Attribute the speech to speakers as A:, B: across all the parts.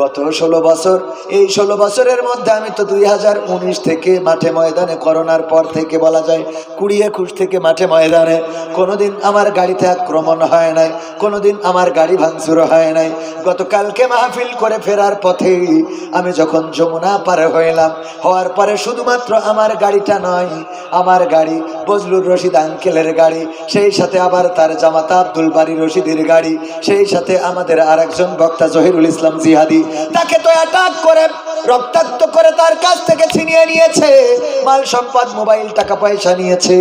A: গত ষোলো বছর, এই ষোলো বছরের মধ্যে আমি তো দুই হাজার উনিশ থেকে মাঠে ময়দানে, করোনার পর থেকে বলা যায় কুড়ি একুশ থেকে মাঠে ময়দানে, কোনোদিন আমার গাড়িতে আক্রমণ হয় নাই, কোনোদিন আমার গাড়ি ভাঙচুর হয় নাই। গতকালকে মাহফিল করে ফেরার পথে আমি যখন যমুনা পারে হইলাম, হওয়ার পরে শুধুমাত্র আমার গাড়িটা নয়, আমার গাড়ি বজলুর রশিদ আঙ্কেলের গাড়ি, সেই সাথে আবার তার জামাতা আব্দুল বাড়ি রশিদের গাড়ি, সেই সাথে আমাদের আর একজন বক্তা জহিরুল ইসলাম জিহাদি তাকে তো অ্যাটাক করে, রক্তাক্ত করে তার কাছ থেকে ছিনিয়ে নিয়েছে। মাল সম্পদ, মোবাইল, টাকা পয়সা নিয়েছে।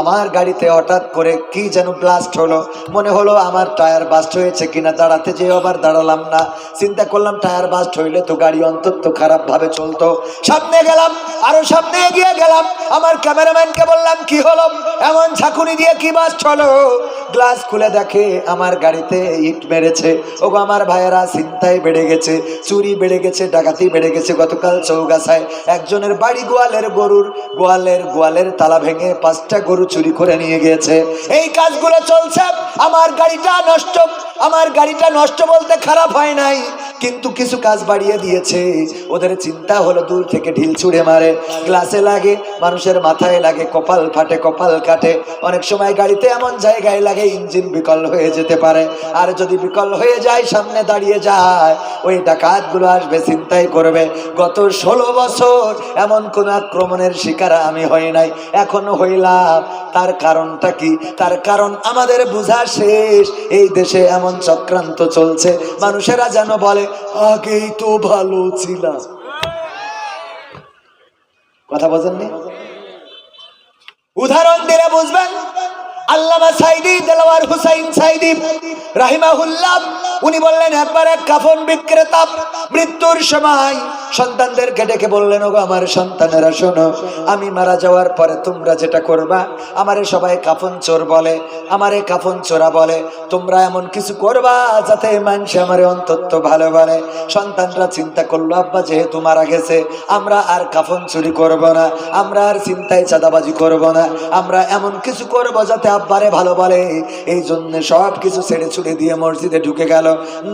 A: আমার গাড়িতে হঠাৎ করে কি যেন ব্লাস্ট হলো। মনে হলো আমার টায়ার বাস্ট হয়েছে কিনা, দাঁড়াতে যেয়ে আবার দাঁড়ালাম না। চিন্তা করলাম টায়ার বাস্ট হইলে তো গাড়ি অন্তত খারাপ ভাবে চলতো। সামনে গেলাম, আরও সামনে এগিয়ে গেলাম। আমার ক্যামেরাম্যানকে বললাম, কি হলো? এমন ঝাঁকুনি দিয়ে কি বাস্ট হলো? গ্লাস খুলে দেখে আমার গাড়িতে ইট মেরেছে। ওগো আমার ভাইয়েরা চিন্তায় বেড়ে গেছে, চুরি বেড়ে গেছে, ডাকাতি বেড়ে গেছে। গতকাল চৌগাছায় একজনের বাড়ি গোয়ালের গরুর গোয়ালের গোয়ালের তালা ভেঙে পাঁচটা গরু চুরি করে নিয়ে গিয়েছে। এই কাজগুলো চলছে, আমার গাড়িটা নষ্ট, আমার গাড়িটা নষ্ট বলতে খারাপ হয় নাই। কিন্তু কিছু কাজ বাড়িয়ে দিয়েছে। ওদের চিন্তা হলো দূর থেকে ঢিল ছুঁড়ে মারে। গ্লাসে লাগে, মানুষের মাথায় লাগে, কপাল ফাটে, কপাল কাটে। অনেক সময় গাড়িতে এমন জায়গায় লাগে ইঞ্জিন বিকল হয়ে যেতে পারে। আর যদি বিকল হয়ে যায়, সামনে দাঁড়িয়ে যায়, ওই ডাকাতগুলো আসবে চিন্তাই করবে। গত ষোলো বছর এমন কোন আক্রমণের শিকার আমি হই নাই। এখনও হইলাম। তার কারণটা কি? তার কারণ আমাদের বোঝা শেষ। এই দেশে এমন চক্রান্ত চলছে। মানুষেরা যেন বলে আগেই তো ভালো ছিলাম। কথা বোঝেননি উদাহরণ দিলে বুঝবেন আল্লামা সাইদি, দেলাওয়ার হুসাইন সাইদি রাহিমাহুল্লাহ, উনি বললেন, একবার এক কাফন বিক্রেতা মৃত্যুর সময় সন্তানদেরকে ডেকে বললেন, ওগো আমার সন্তানেরা, শোনো, আমি মারা যাওয়ার পরে তোমরা যেটা করবা, আমারে সবাই কাফন চোর বলে, আমারে কাফন চোরা বলে, তোমরা এমন কিছু করবা যাতে মানুষ আমারে অন্তত ভালো বলে। সন্তানরা চিন্তা করল, আব্বা, যেহেতু মারা গেছে, আমরা আর কাফন চুরি করব না, আমরা আর চিন্তায় চাঁদাবাজি করব না, আমরা এমন কিছু করব যাতে আব্বারে ভালো বলে। এই জন্য সব কিছু ছেড়ে ছুড়ে দিয়ে মসজিদে ঢুকে গেল।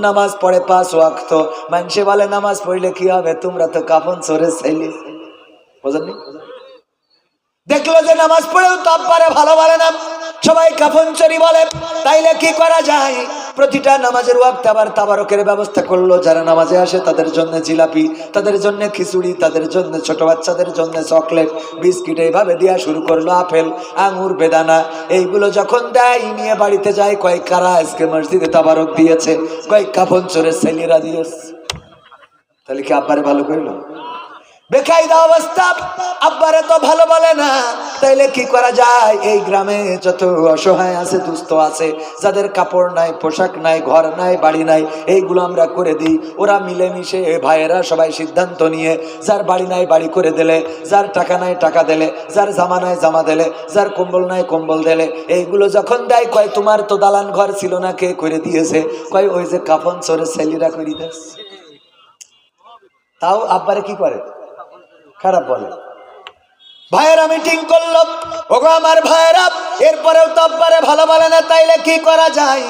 A: নামাজ পড়ে পাঁচ ওয়াক্ত। মানুষে বলে, নামাজ পড়লে কি হবে? তোমরা তো কাফন সরে ছেলে। বোঝেননি? দেখল যে নামাজ পড়েও তো আব্বারে ভালো বলে না। সবাই কাফন চরি বলে। তাইলে কি করা যায়? প্রতিটা নামাজের ওয়াক্ত আবার তাবারকের ব্যবস্থা করল। যারা নামাজে আসে তাদের জন্য জিলাপি, তাদের জন্য খিচুড়ি, তাদের জন্য ছোট বাচ্চাদের জন্য চকলেট, বিস্কিট এইভাবে দেওয়া শুরু করল আপেল, আঙুর, বেদানা। এইগুলো যখন দেয়, নিয়ে বাড়িতে যায়, কয়েক কারা আজকে মসজিদে তাবারক দিয়েছে, কয়েক কাফন চোরের ছেলেরা দিয়েছে। তাহলে কি আব্বারে ভালো করল বেকায়দা অবস্থা। আব্বারে তো ভালো বলে না। তাইলে কি করা যায়? এই গ্রামে যত অসহায় আছে, দুস্থ আছে, যাদের কাপড় নাই, পোশাক নাই, ঘর নাই, বাড়ি নাই, এইগুলো আমরা করে দিই। ওরা মিলেমিশে ভাইয়েরা সবাই সিদ্ধান্ত নিয়ে যার বাড়ি নাই, বাড়ি করে দিলে, যার টাকা নাই, টাকা দিলে, যার জামা নাই, জামা দিলে, যার কম্বল নাই, কম্বল দিলে, এইগুলো যখন দেয়, কয়, তোমার তো দালান ঘর ছিল না, কে করে দিয়েছে? কয়, ওই যে কাফন চোরে ছেলিরা করি দিয়েছে। তাও আব্বারে কি করে? খারাপ বলে। ভাইয়েরা মিটিং করল ওগো আমার ভাইয়েরা, এরপরেও তো আব্বারে ভালো বলে না, তাইলে কি করা যায়?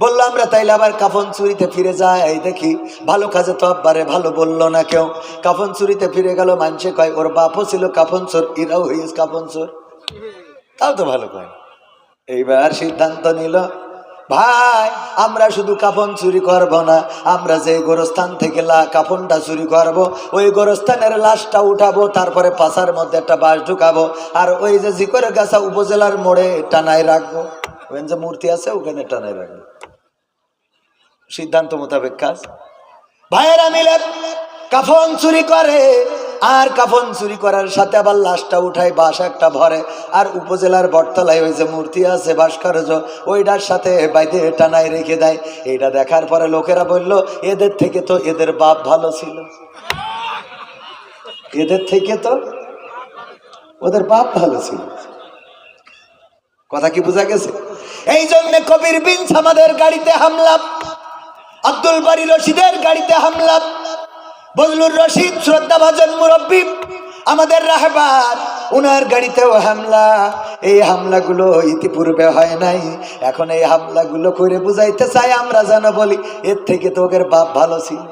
A: বলল, আমরা তাইলে আবার কাফন চুরিতে ফিরে যাই, দেখি। ভালো কাজে তো আব্বারে ভালো বলল না কেউ। কাফন চুরিতে ফিরে গেল মানুষে কয়, ওর বাপও ছিল কাফন চোর এরাও হইস কাফন চোর। তাও তো ভালো কয়। এইবার সিদ্ধান্ত নিল ভাই, আমরা শুধু কাফন চুরি করব না, আমরা যে গোরস্থান থেকে লা, কাফনটা চুরি করব, ওই গোরস্থানের লাশটা উঠাবো, তারপরে পাশার মধ্যে একটা বাস ঢুকাবো, আর ওই যে জিকরে গাছা উপজেলার মোড়ে টানায় রাখব। ওখানে যে মূর্তি আছে, ওখানে টানায় রাখব। সিদ্ধান্ত মোতাবেক কাজ। ভাইয়েরা মিলে কাফন চুরি করে আর কাফন চুরি করার সাথে আবার লাশটা উঠায়, বাস একটা ভরে। আর উপজেলার বটতলায় ওই যে মূর্তি আছে, ভাস্কর্য, ওইটার সাথে বাইদে টানায় রেখে দেয়। এটা দেখার পরে লোকেরা বলল, এদের থেকে তো এদের বাপ ভালো ছিল। এদের থেকে তো ওদের বাপ ভালো ছিল। কথা কি বোঝা গেছে? এই জন্য কবির বিনস আমাদের গাড়িতে হামলা। আব্দুল বাড়ি রশিদের গাড়িতে হামলা। বজলুর রশিদ শ্রদ্ধা ভাজন মুরব্বী, আমাদের রাহবার, উনার গাড়িতেও হামলা। এই হামলাগুলো ইতিপূর্বে হয় নাই। এখন এই হামলাগুলো করে বুঝাইতে চাই আমরা যেন বলি, এর থেকে তো ওদের বাপ ভালো ছিল।